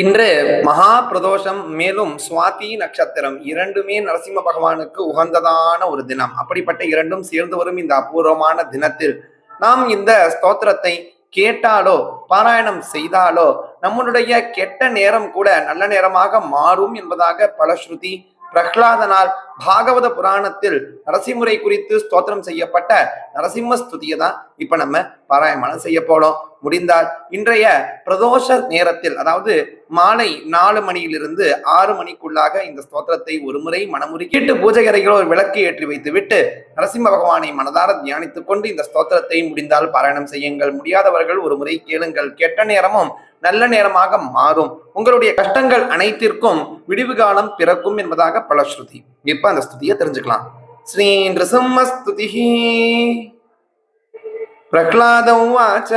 இன்று மகா பிரதோஷம் மேலும் சுவாதி நட்சத்திரம் இரண்டுமே நரசிம்ம பகவானுக்கு உகந்ததான ஒரு தினம். அப்படிப்பட்ட இரண்டும் சேர்ந்து வரும் இந்த அபூர்வமான தினத்தில் நாம் இந்த ஸ்தோத்திரத்தை கேட்டாலோ பாராயணம் செய்தாலோ நம்மளுடைய கெட்ட நேரம் கூட நல்ல நேரமாக மாறும் என்பதாக பலஸ்ருதி பிரஹ்லாதனால் பாகவத புராணத்தில் நரசிம்முறை குறித்து ஸ்தோத்திரம் செய்யப்பட்ட நரசிம்ம ஸ்துதியை தான் இப்ப நம்ம பாராயணம் செய்ய போறோம். முடிந்தால் இன்றைய பிரதோஷ நேரத்தில் அதாவது மாலை நாலு மணியிலிருந்து ஆறு மணிக்குள்ளாக இந்த ஸ்தோத்திரத்தை ஒரு முறை மனமுறி கேட்டு பூஜை அறைகளோ ஒரு விளக்கு ஏற்றி வைத்து விட்டு நரசிம்ம பகவானை மனதார தியானித்துக் கொண்டு இந்த ஸ்தோத்திரத்தை முடிந்தால் பாராயணம் செய்யுங்கள். முடியாதவர்கள் ஒரு முறை கேளுங்கள். கெட்ட நேரமும் நல்ல நேரமாக மாறும். உங்களுடைய கஷ்டங்கள் அனைத்திற்கும் விடிவு காலம் பிறக்கும் என்பதாக பல ஸ்ருதி. இப்ப அந்த ஸ்துதியை தெரிஞ்சுக்கலாம். ஸ்ரீ நிருசிம்ம प्रह्लाद उवाच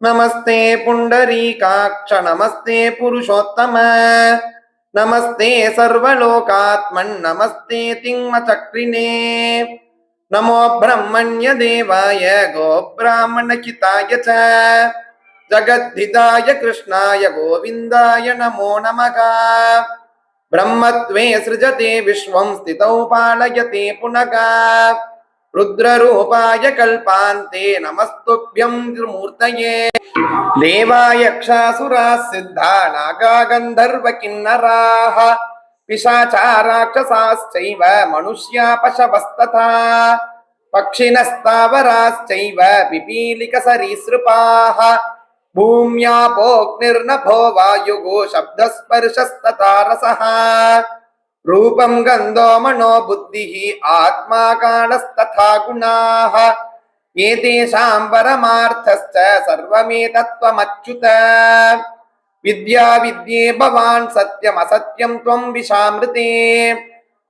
नमस्ते पुण्डरीकाक्ष नमस्ते पुरुषोत्तम नमस्ते सर्वलोकात्मन्नमस्ते तिङ्मचक्रिणे नमो ब्रह्मण्यदेवाय गोब्राह्मणचिताय च जगद्धिताय कृष्णाय गोविन्दाय नमो नमः ब्रह्मत्वे सृजते विश्वं स्थितौ पालयते पुनः రుద్రరూపాయ కల్పాంతే నమస్తుభ్యం త్రిమూర్తయే. దేవాయక్షాసురా సిద్ధా నాగాగంధర్వ కిన్నరాః. పిశాచారాక్షసాశ్చైవ మనుష్యా పశవస్తథా పక్షిణస్తావరాశ్చైవ పిపీలిక సరీసృపాః భూమ్యాపోగ్నిర్నభో వాయుగో శబ్దస్పర్శస్తథా రూపం గంధో మనో బుద్ధి ఆత్మా కాళస్తథా గుణాః ఏతేషాం పరమార్థశ్చ సర్వమేతత్వమచ్యుత విద్యా విద్యే భవాన్ సత్యం అసత్యం త్వం విషామృతే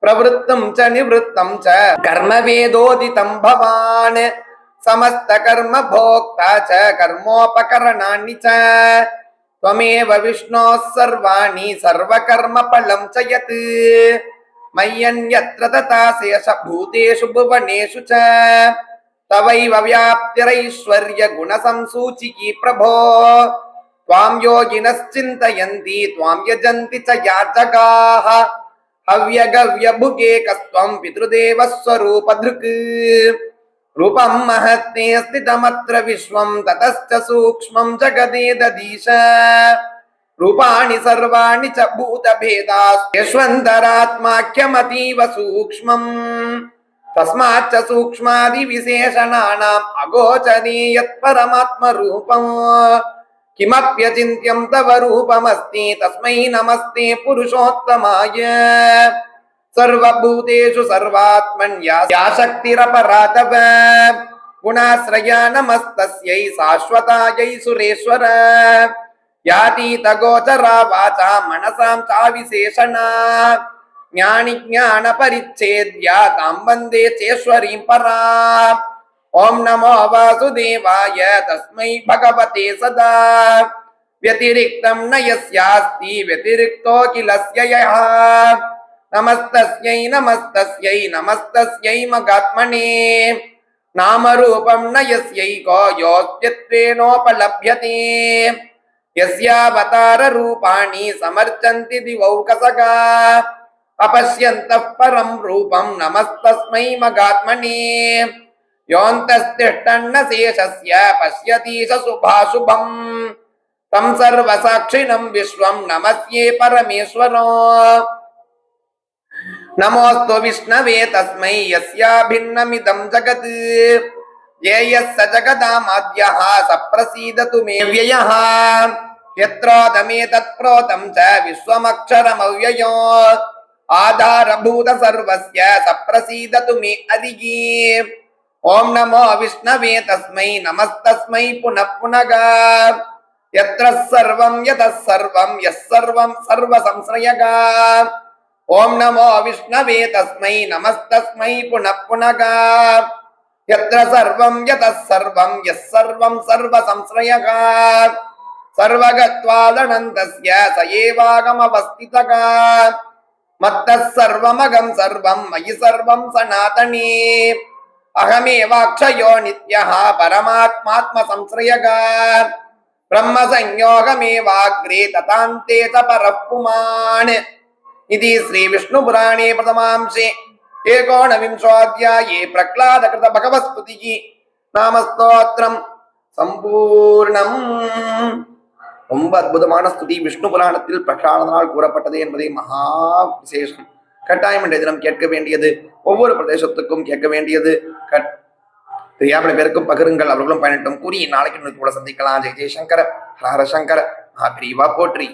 ప్రవృత్తం చ నివృత్తం చ కర్మవేదోదితం భవాన్ సమస్త కర్మ భోక్త చ కర్మోపకరణాన్ని చ త్వమేవ విష్ణో సర్వాణి సర్వకర్మ ఫలం చయత్ మయ్యన్యత్ర తేష భూతేషు భువనేషు చ తవైవ వ్యాప్తిరైశ్వర్య గుణ సంసూచికి ప్రభో త్వాం యోగినశ్చింతయంతి త్వాం యజంతి చ యాజగాః హవ్యగవ్యభుగే కస్త్వం పితృదేవ స్వరూపధృక్ रूपं महत्ते स्थितमत्र विश्वं ततश्च जगदे ददीश रूपाणि सर्वाणि च भूतभेदास्यश्वन्तरात्माख्यमतीव सूक्ष्मम् तस्माच्च सूक्ष्मादिविशेषणानाम् अगोचरे यत्परमात्मरूपम् किमप्यचिन्त्यं तव रूपमस्ति, तस्मै नमस्ते पुरुषोत्तमाय। सर्वभूतेषु सर्वात्मन्या या शक्तिरपरातव गुणाश्रया नमस्तस्यै शाश्वतायै सुरेश्वर यातीतगोचरा वाचा मनसां चाविशेषणा ज्ञानि ज्ञानपरिच्छेद्या तां वन्दे चेश्वरीं परा ॐ नमो वासुदेवाय तस्मै भगवते सदा व्यतिरिक्तं न यस्यास्ति व्यतिरिक्तो किलस्य यः నమస్తస్యై నమస్తస్యై నమస్తస్యై మగాత్మనే నామరూపం నయస్యై కోయోస్త్రేణోపలభ్యతే యస్యావతార రూపాణి సమర్చంతి దివౌకసగా अपश्यन्तः परं रूपं नमस्तस्मै నమోస్తు విష్ణవే తస్మై యస్యాభిన్నమిదం జగత్. యేయస్ స జగదామాద్య సప్రసీదతు మే వ్యయ. యత్రోదమే తత్ప్రోతం చ విశ్వమక్షరమవ్యయో. ఆధారభూత సర్వస్య సప్రసీదతు మే అదిగి. ఓం నమో విష్ణవే తస్మై నమస్తస్మై పునః పునగా యత్ర సర్వం యతః సర్వం యస్సర్వం సర్వ సంశ్రయగా सर्वं सर्वसंश्रयगा ॐ नमो विष्णवे तस्मै नमस्तस्मै पुनः पुनः यत्र सर्वं यतः सर्वं यः सर्वं सर्वसंश्रयः सर्वगत्वादनन्तस्य स एवागमवस्थितः मत्तः सर्वमगं सर्वं मयि सर्वं सनातने अहमेवाक्षयो नित्यः परमात्मात्मसंश्रयः பிரம்ம சஞ்யோகமேவாக்ரே ததாந்தே ச பரப்புமான் इति श्रीविष्णुपुराणे प्रथमांशे एकोनविंशोऽध्याये प्रह्लादकृतभगवस्पतिः நாமஸ்தோத்திரம் சம்பூர்ணம் ரொம்ப அற்புதமான ஸ்துதி விஷ்ணு புராணத்தில் பிரகலாதனால் கூறப்பட்டது என்பதே மகா விசேஷம் கட்டாயம் இன்றைய தினம் கேட்க வேண்டியது ஒவ்வொரு பிரதேசத்துக்கும் கேட்க வேண்டியது கட் தெரியாமல் பேருக்கும் பகிருங்கள் அவர்களும் பயனட்டும் கூறி நாளைக்கு இன்னைக்கு கூட சந்திக்கலாம் ஜெய் ஜெய்சங்கர ஹரஹர சங்கர மகாபிரிவா போற்றி